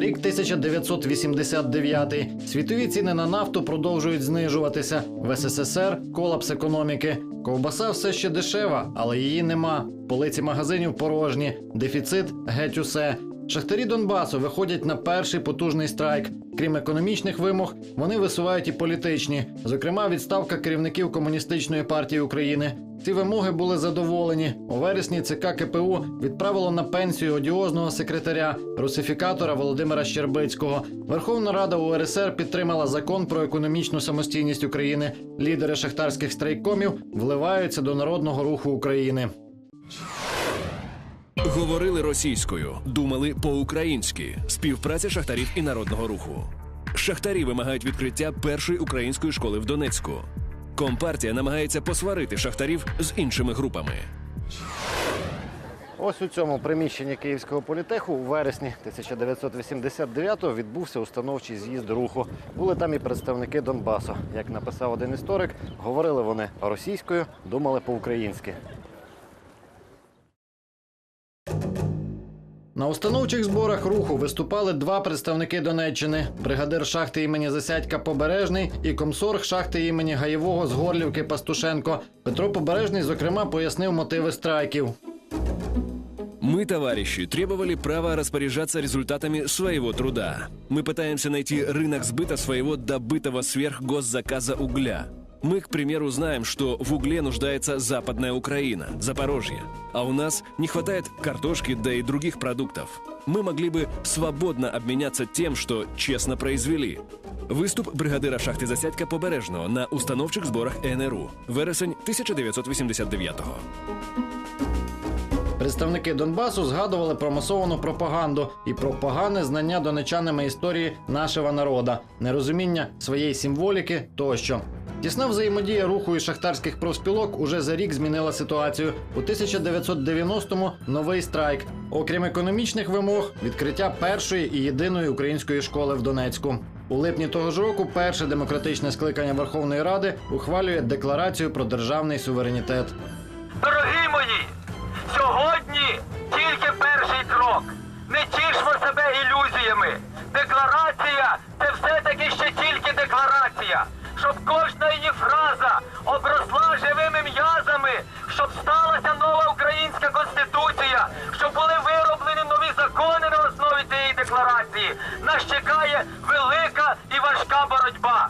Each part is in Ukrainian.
Рік 1989. Світові ціни на нафту продовжують знижуватися. В СССР колапс економіки. Ковбаса все ще дешева, але її нема. Полиці магазинів порожні. Дефіцит геть усе. Шахтарі Донбасу виходять на перший потужний страйк. Крім економічних вимог, вони висувають і політичні, зокрема, відставка керівників комуністичної партії України. Ці вимоги були задоволені. У вересні ЦК КПУ відправило на пенсію одіозного секретаря русифікатора Володимира Щербицького. Верховна Рада УРСР підтримала закон про економічну самостійність України. Лідери шахтарських страйкомів вливаються до народного руху України. Говорили російською, думали по-українськи. Співпраця шахтарів і народного руху. Шахтарі вимагають відкриття першої української школи в Донецьку. Компартія намагається посварити шахтарів з іншими групами. Ось у цьому приміщенні Київського політеху у вересні 1989-го відбувся установчий з'їзд руху. Були там і представники Донбасу. Як написав один історик, говорили вони російською, думали по-українськи. На установчих зборах руху виступали два представники Донеччини: бригадир шахти імені Засядька Побережний і комсорг шахти імені Гаєвого з Горлівки Пастушенко. Петро Побережний, зокрема, пояснив мотиви страйків. Мы, товарищи, требовали права распоряжаться результатами своего труда. Мы пытаемся найти рынок сбыта своего добытого сверх госзаказа угля. Мы, к примеру, знаем, что в угле нуждается Западная Украина, Запорожье. А у нас не хватает картошки, да и других продуктов. Мы могли бы свободно обменяться тем, что честно произвели. Виступ бригадира шахти Засядька Побережного на установчих зборах ЕНРУ. Вересень 1989-го. Представники Донбасу згадували про масовану пропаганду і про погане знання донечанами історії нашого народа, нерозуміння своєї символіки тощо. Тісна взаємодія руху і шахтарських профспілок уже за рік змінила ситуацію. У 1990-му новий страйк. Окрім економічних вимог, відкриття першої і єдиної української школи в Донецьку. У липні того ж року перше демократичне скликання Верховної Ради ухвалює декларацію про державний суверенітет. Дорогі мої, сьогодні тільки перший крок. Не тішмо себе ілюзіями. Декларація це все-таки ще тільки декларація. Щоб кожна її фраза обросла живими м'язами, щоб сталася нова українська конституція, щоб були вироблені нові закони на основі цієї декларації. Нас чекає велика і важка боротьба.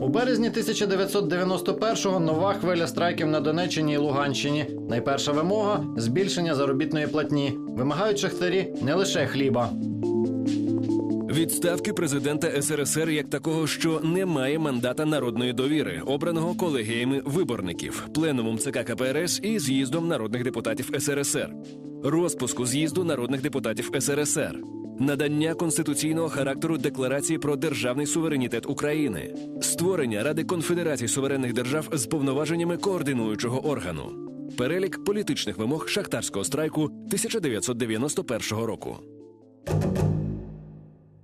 У березні 1991-го нова хвиля страйків на Донеччині і Луганщині. Найперша вимога збільшення заробітної платні. Вимагають шахтарі не лише хліба. Відставки президента СРСР як такого, що не має мандата народної довіри, обраного колегіями виборників, пленумом ЦК КПРС і з'їздом народних депутатів СРСР, розпуску з'їзду народних депутатів СРСР, надання конституційного характеру декларації про державний суверенітет України, створення Ради конфедерації суверенних держав з повноваженнями координуючого органу. Перелік політичних вимог шахтарського страйку 1991 року.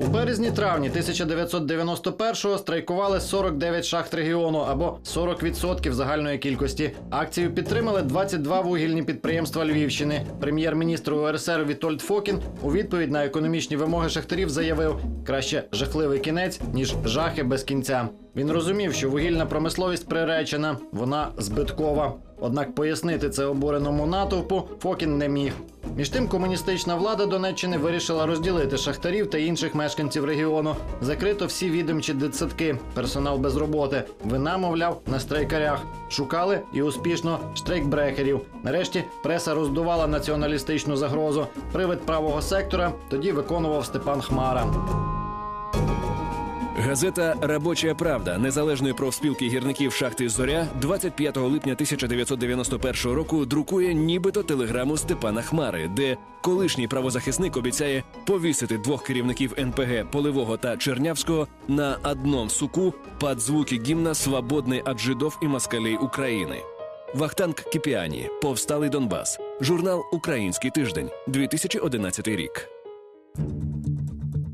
У березні-травні 1991-го страйкували 49 шахт регіону або 40% загальної кількості. Акцію підтримали 22 вугільні підприємства Львівщини. Прем'єр-міністр УРСР Вітольд Фокін у відповідь на економічні вимоги шахтарів заявив: краще жахливий кінець, ніж жахи без кінця. Він розумів, що вугільна промисловість приречена, вона збиткова. Однак пояснити це обуреному натовпу Фокін не міг. Між тим, комуністична влада Донеччини вирішила розділити шахтарів та інших мешканців регіону. Закрито всі відомчі дитсадки, персонал без роботи. Вина, мовляв, на страйкарях. Шукали і успішно штрейкбрекерів. Нарешті преса роздувала націоналістичну загрозу. Привид правого сектора тоді виконував Степан Хмара. Газета Робоча Правда незалежної профспілки гірників шахти Зоря 25 липня 1991 року друкує нібито телеграму Степана Хмари, де колишній правозахисник обіцяє повісити двох керівників НПГ Поливого та Чернявського на одном суку під звуки гімна «Свободний от жидов і москалей України. Вахтанг Кіпіані, Повсталий Донбас, журнал Український тиждень, 2011 рік.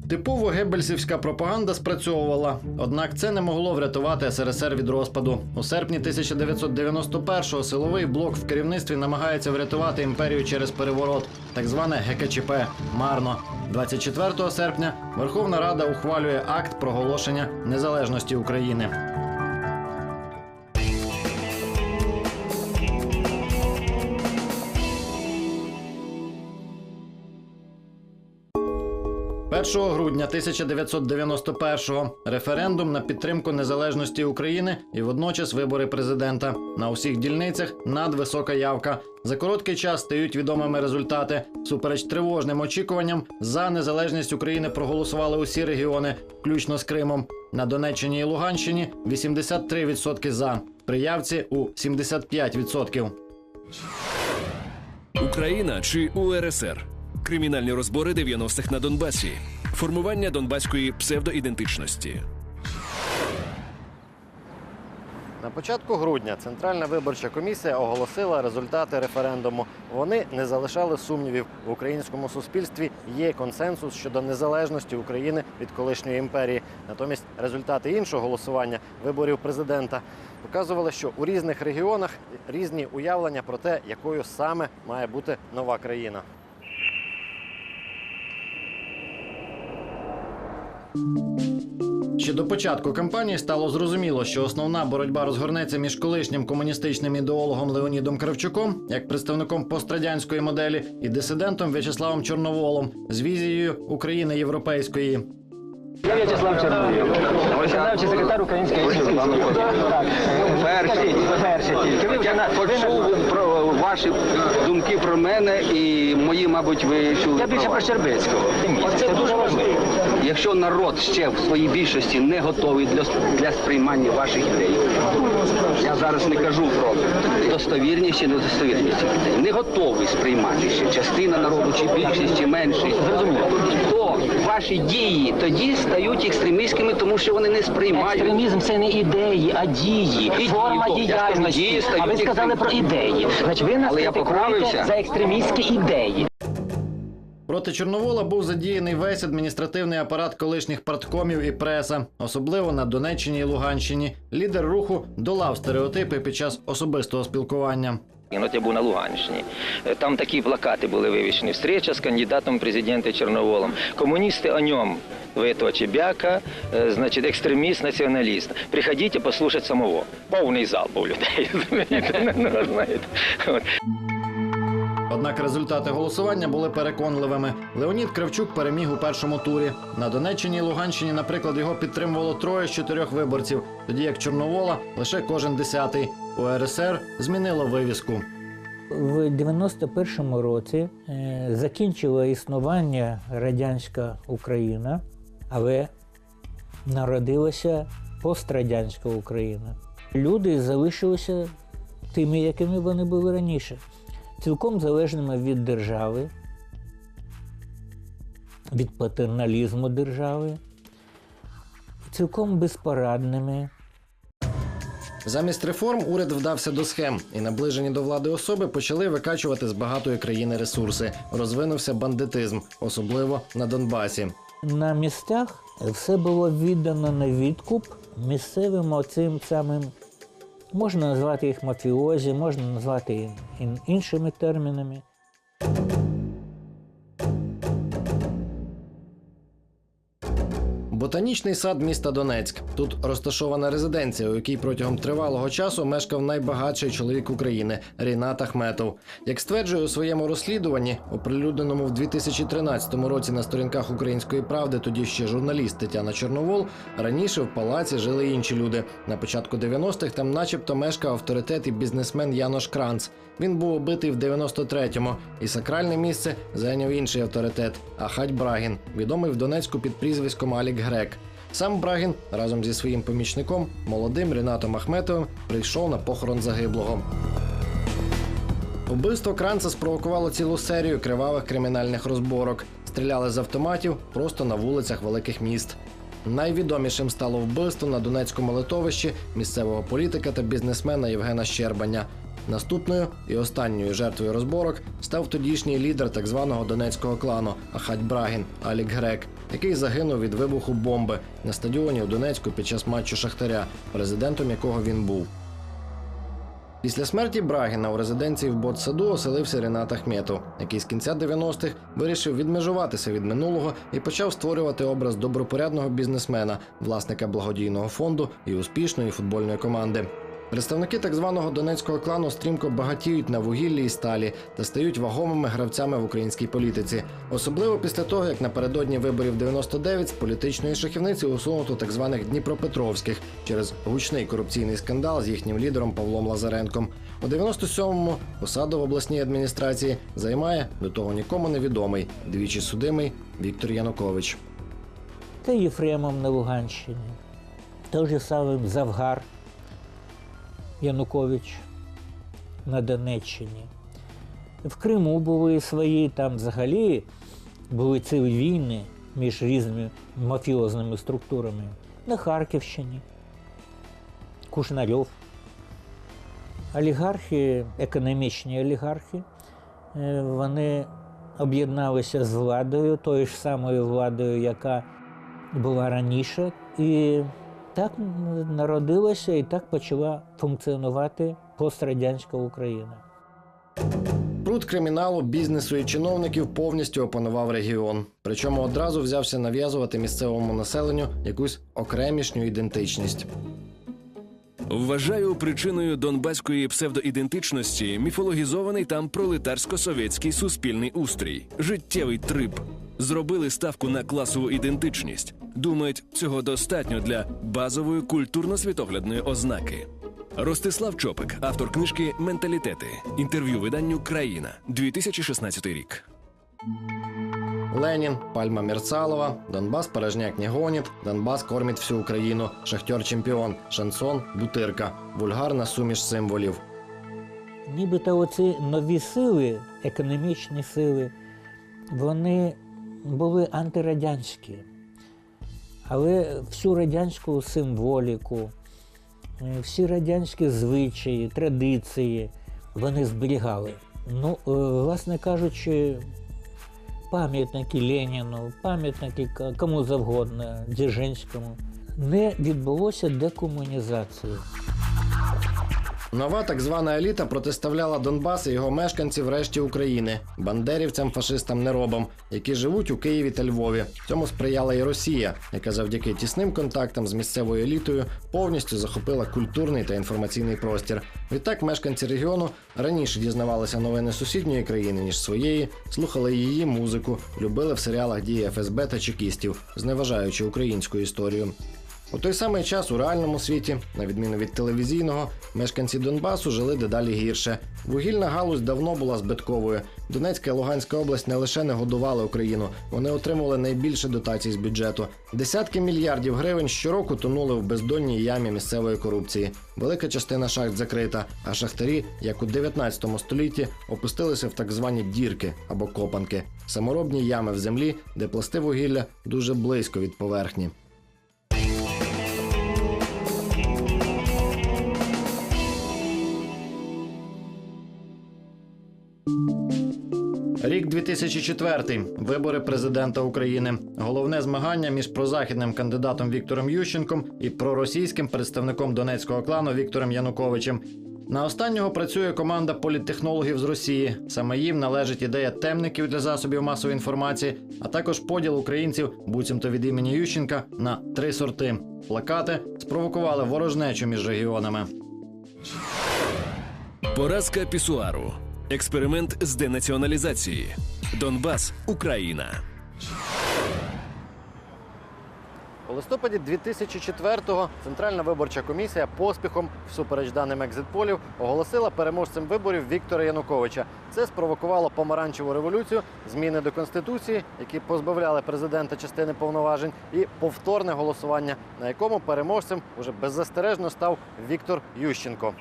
Типово геббельсівська пропаганда спрацьовувала, однак це не могло врятувати СРСР від розпаду. У серпні 1991-го силовий блок в керівництві намагається врятувати імперію через переворот, так зване ГКЧП. Марно. 24 серпня Верховна Рада ухвалює акт проголошення незалежності України. «1 грудня 1991-го референдум на підтримку незалежності України і водночас вибори президента. На усіх дільницях надвисока явка. За короткий час стають відомими результати. Супереч тривожним очікуванням за незалежність України проголосували усі регіони, включно з Кримом. На Донеччині і Луганщині 83% за. При явці у 75%. Україна чи УРСР? Кримінальні розбори 90-х на Донбасі. Формування донбаської псевдоідентичності. На початку грудня Центральна виборча комісія оголосила результати референдуму. Вони не залишали сумнівів. В українському суспільстві є консенсус щодо незалежності України від колишньої імперії. Натомість результати іншого голосування виборів президента показували, що у різних регіонах різні уявлення про те, якою саме має бути нова країна. Ще до початку кампанії стало зрозуміло, що основна боротьба розгорнеться між колишнім комуністичним ідеологом Леонідом Кравчуком, як представником пострадянської моделі, і дисидентом В'ячеславом Чорноволом з візією України європейської. Я В'ячеслав Чорновіл, виконавчий секретар Української. Так, Перший. перший вже Почув про ваші думки про мене і мої, мабуть, ви чули. Я більше про. Щербицького. Це дуже важливо. Якщо народ ще в своїй більшості не готовий для, для сприймання ваших ідей, я зараз не кажу про достовірність чи недостовірність ідей, не готовий сприймати ще частина народу, чи більшість, чи меншість, то ваші дії тоді стають екстремістськими, тому що вони не сприймають. Екстремізм це не ідеї, а дії, І форма дії, я скажу, діяльності. дії А ви сказали про ідеї. Значить, ви нас Але я критикуєте за екстремістські ідеї. Проти Чорновола був задіяний весь адміністративний апарат колишніх парткомів і преса, особливо на Донеччині і Луганщині. Лідер руху долав стереотипи під час особистого спілкування. Ну, От я був на Луганщині. Е, Там такі плакати були вивішені. Встреча з кандидатом президента Чорноволом. Комуністи о ньому. Ви этого Чебяка, е, значить, екстреміст, націоналіст. Приходите послухайте самого. Повний зал був людей. Однак результати голосування були переконливими. Леонід Кравчук переміг у першому турі. На Донеччині і Луганщині, наприклад, його підтримувало троє з чотирьох виборців, тоді як Чорновола лише кожен десятий. У РСР змінило вивіску. В 91-му році е, закінчила існування радянська Україна, але народилася пострадянська Україна. Люди залишилися тими, якими вони були раніше, цілком залежними від держави, від патерналізму держави, цілком безпорадними. Замість реформ уряд вдався до схем, і наближені до влади особи почали викачувати з багатої країни ресурси. Розвинувся бандитизм, особливо на Донбасі. На містах все було віддано на відкуп місцевим оцим самим. Можна назвати їх мафіозі, можна назвати іншими термінами. Ботанічний сад міста Донецьк. Тут розташована резиденція, у якій протягом тривалого часу мешкав найбагатший чоловік України Рінат Ахметов. Як стверджує у своєму розслідуванні, оприлюдненому в 2013 році на сторінках Української правди, тоді ще журналіст Тетяна Чорновол, раніше в палаці жили інші люди. На початку 90-х там, начебто, мешкав авторитет і бізнесмен Янош Кранц. Він був убитий в 93-му, і сакральне місце зайняв інший авторитет Ахать Брагін, відомий в Донецьку під прізвиськом Алік Грек. Сам Брагін разом зі своїм помічником, молодим Рінатом Ахметовим, прийшов на похорон загиблого. Убивство Кранца спровокувало цілу серію кривавих кримінальних розборок. Стріляли з автоматів просто на вулицях великих міст. Найвідомішим стало вбивство на Донецькому литовищі місцевого політика та бізнесмена Євгена Щербаня. Наступною і останньою жертвою розборок став тодішній лідер так званого донецького клану Ахать Брагін Алік Грек, який загинув від вибуху бомби на стадіоні у Донецьку під час матчу Шахтаря, президентом якого він був. Після смерті Брагіна у резиденції в Ботсаду оселився Ренат Ахметов, який з кінця 90-х вирішив відмежуватися від минулого і почав створювати образ добропорядного бізнесмена, власника благодійного фонду і успішної футбольної команди. Представники так званого донецького клану стрімко багатіють на вугіллі і сталі та стають вагомими гравцями в українській політиці, особливо після того, як напередодні виборів 99 з політичної шахівниці усунуто так званих Дніпропетровських через гучний корупційний скандал з їхнім лідером Павлом Лазаренком. У 97-му посаду в обласній адміністрації займає до того нікому невідомий двічі судимий Віктор Янукович. Та Єфремов на Луганщині, той же самий Завгар Янукович на Донеччині. В Криму були свої, там взагалі були цілі війни між різними мафіозними структурами. На Харківщині, Кушнарьов. Олігархи, економічні олігархи, е, вони об'єдналися з владою, тою ж самою владою, яка була раніше, і так народилася і так почала функціонувати пострадянська Україна. Пруд криміналу, бізнесу і чиновників повністю опанував регіон. Причому одразу взявся нав'язувати місцевому населенню якусь окремішню ідентичність. Вважаю причиною донбаської псевдоідентичності міфологізований там пролетарсько-совєтський суспільний устрій, життєвий трип. Зробили ставку на класову ідентичність. Думають, цього достатньо для базової культурно-світоглядної ознаки. Ростислав Чопик, автор книжки Менталітети. Інтерв'ю виданню Країна 2016 рік. Ленін, Пальма Мерцалова, Донбас порожняк не гонит, Донбас кормить всю Україну, Шахтер чемпіон, шансон, бутирка, вульгарна суміш символів. Нібито оці нові сили, економічні сили, вони були антирадянські. Але всю радянську символіку, е, всі радянські звичаї, традиції вони зберігали. Ну, е, власне кажучи, пам'ятники Леніну, пам'ятники кому завгодно, Дзержинському, не відбулося декомунізації. Нова так звана еліта протиставляла Донбас і його мешканців решті України, бандерівцям, фашистам, неробам, які живуть у Києві та Львові. Цьому сприяла і Росія, яка завдяки тісним контактам з місцевою елітою повністю захопила культурний та інформаційний простір. Відтак мешканці регіону раніше дізнавалися новини сусідньої країни ніж своєї, слухали її музику, любили в серіалах дії ФСБ та чекістів, зневажаючи українську історію. У той самий час у реальному світі, на відміну від телевізійного, мешканці Донбасу жили дедалі гірше. Вугільна галузь давно була збитковою. Донецька і Луганська область не лише не годували Україну, вони отримували найбільше дотацій з бюджету. Десятки мільярдів гривень щороку тонули в бездонній ямі місцевої корупції. Велика частина шахт закрита, а шахтарі, як у 19 столітті, опустилися в так звані дірки або копанки саморобні ями в землі, де пласти вугілля дуже близько від поверхні. Рік 2004. Вибори президента України. Головне змагання між прозахідним кандидатом Віктором Ющенком і проросійським представником донецького клану Віктором Януковичем. На останнього працює команда політтехнологів з Росії. Саме їм належить ідея темників для засобів масової інформації, а також поділ українців, буцімто від імені Ющенка, на три сорти. Плакати спровокували ворожнечу між регіонами. Поразка пісуару. Експеримент з денаціоналізації. Донбас, Україна. У листопаді 2004-го Центральна виборча комісія поспіхом, всупереч даним екзитполів, оголосила переможцем виборів Віктора Януковича. Це спровокувало помаранчеву революцію, зміни до конституції, які позбавляли президента частини повноважень, і повторне голосування, на якому переможцем уже беззастережно став Віктор Ющенко.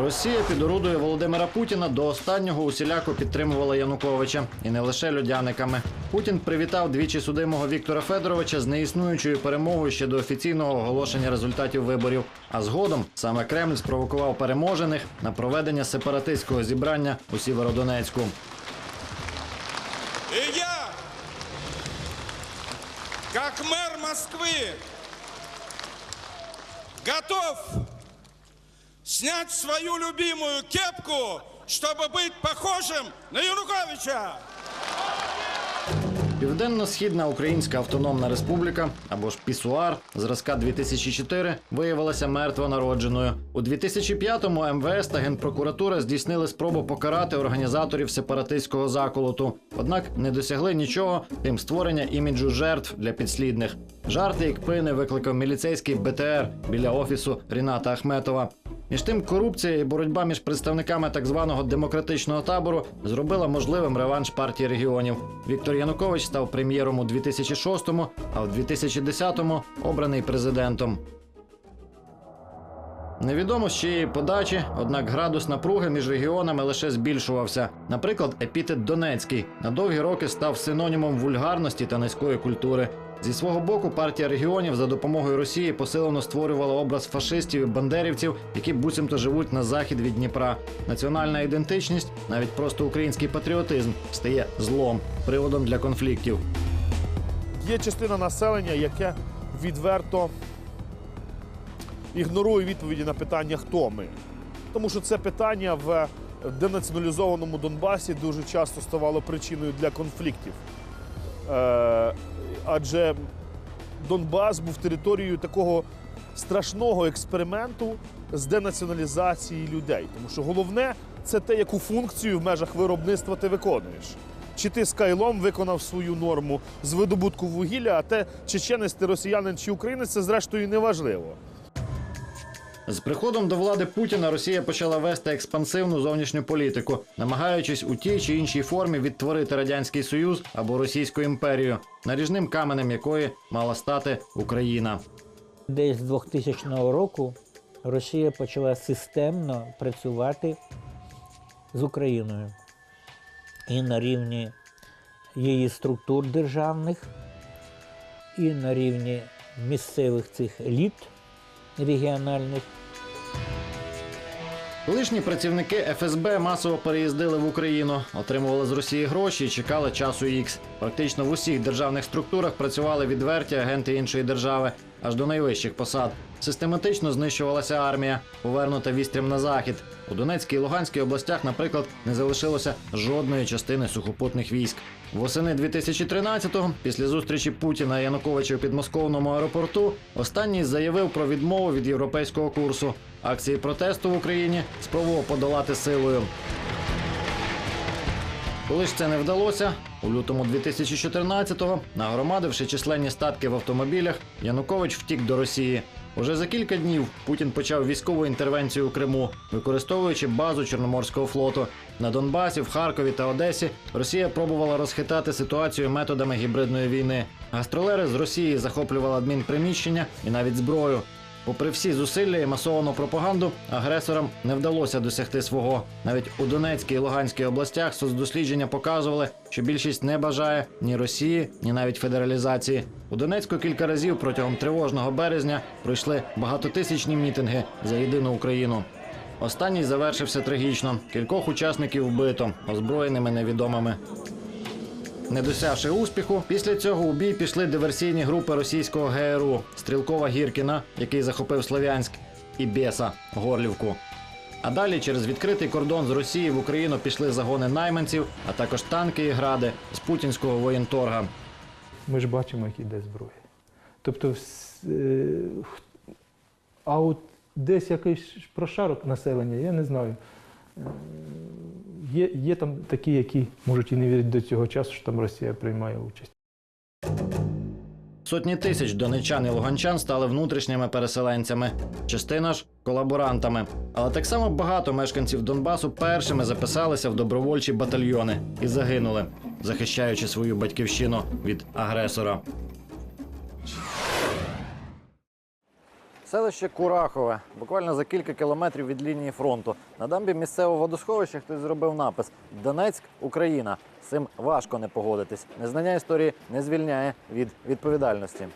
Росія під орудою Володимира Путіна до останнього усіляко підтримувала Януковича і не лише людяниками. Путін привітав двічі судимого Віктора Федоровича з неіснуючою перемогою ще до офіційного оголошення результатів виборів. А згодом саме Кремль спровокував переможених на проведення сепаратистського зібрання у Сєвєродонецьку. И я, как мэр Москвы, готов снять свою любимую кепку, чтобы быть похожим на Януковича. Південно-східна Українська Автономна Республіка або ж Пісуар зразка 2004 виявилася мертвонародженою. У 2005-му МВС та Генпрокуратура здійснили спробу покарати організаторів сепаратистського заколоту. Однак не досягли нічого, крім створення іміджу жертв для підслідних. Жарти і кпини викликав міліцейський БТР біля офісу Ріната Ахметова. Між тим, корупція і боротьба між представниками так званого демократичного табору зробила можливим реванш партії регіонів. Віктор Янукович став прем'єром у 2006-му, а в 2010-му обраний президентом. Невідомо з чиєї подачі, однак градус напруги між регіонами лише збільшувався. Наприклад, епітет Донецький на довгі роки став синонімом вульгарності та низької культури. Зі свого боку, партія регіонів за допомогою Росії посилено створювала образ фашистів і бандерівців, які буцімто живуть на захід від Дніпра. Національна ідентичність, навіть просто український патріотизм, стає злом, приводом для конфліктів. Є частина населення, яке відверто ігнорує відповіді на питання, хто ми. Тому що це питання в денаціоналізованому Донбасі дуже часто ставало причиною для конфліктів. Адже Донбас був територією такого страшного експерименту з денаціоналізації людей. Тому що головне це те, яку функцію в межах виробництва ти виконуєш. Чи ти скайлом виконав свою норму з видобутку вугілля, а те, чеченець ти росіянин чи українець, це зрештою неважливо. З приходом до влади Путіна Росія почала вести експансивну зовнішню політику, намагаючись у тій чи іншій формі відтворити радянський союз або Російську імперію, наріжним каменем якої мала стати Україна. Десь з 2000 року Росія почала системно працювати з Україною і на рівні її структур державних, і на рівні місцевих цих еліт регіональних. Колишні працівники ФСБ масово переїздили в Україну, отримували з Росії гроші і чекали часу Ікс. Практично в усіх державних структурах працювали відверті агенти іншої держави, аж до найвищих посад. Систематично знищувалася армія, повернута вістрям на захід. У Донецькій і Луганській областях, наприклад, не залишилося жодної частини сухопутних військ. Восени 2013-го, після зустрічі Путіна і Януковича у підмосковному аеропорту, останній заявив про відмову від європейського курсу. Акції протесту в Україні спробував подолати силою. Коли ж це не вдалося, у лютому 2014-го, нагромадивши численні статки в автомобілях, Янукович втік до Росії. Уже за кілька днів Путін почав військову інтервенцію у Криму, використовуючи базу Чорноморського флоту. На Донбасі, в Харкові та Одесі Росія пробувала розхитати ситуацію методами гібридної війни. Гастролери з Росії захоплювали адмінприміщення і навіть зброю. Попри всі зусилля і масовану пропаганду, агресорам не вдалося досягти свого. Навіть у Донецькій і Луганській областях соцдослідження показували, що більшість не бажає ні Росії, ні навіть федералізації. У Донецьку кілька разів протягом тривожного березня пройшли багатотисячні мітинги за єдину Україну. Останній завершився трагічно. Кількох учасників вбито, озброєними невідомими. Не досягши успіху, після цього у бій пішли диверсійні групи російського ГРУ Стрілкова Гіркіна, який захопив Слов'янськ, і Беса Горлівку. А далі через відкритий кордон з Росії в Україну пішли загони найманців, а також танки і гради з путінського воєнторга. Ми ж бачимо, як іде зброя. Тобто, е, а от десь якийсь прошарок населення, я не знаю. Е, Є, є там такі, які можуть і не вірити до цього часу, що там Росія приймає участь. Сотні тисяч донечан і луганчан стали внутрішніми переселенцями, частина ж колаборантами. Але так само багато мешканців Донбасу першими записалися в добровольчі батальйони і загинули, захищаючи свою батьківщину від агресора. Селище Курахове, буквально за кілька кілометрів від лінії фронту. На дамбі місцевого водосховища хтось зробив напис Донецьк, Україна. З цим важко не погодитись. Незнання історії не звільняє від відповідальності.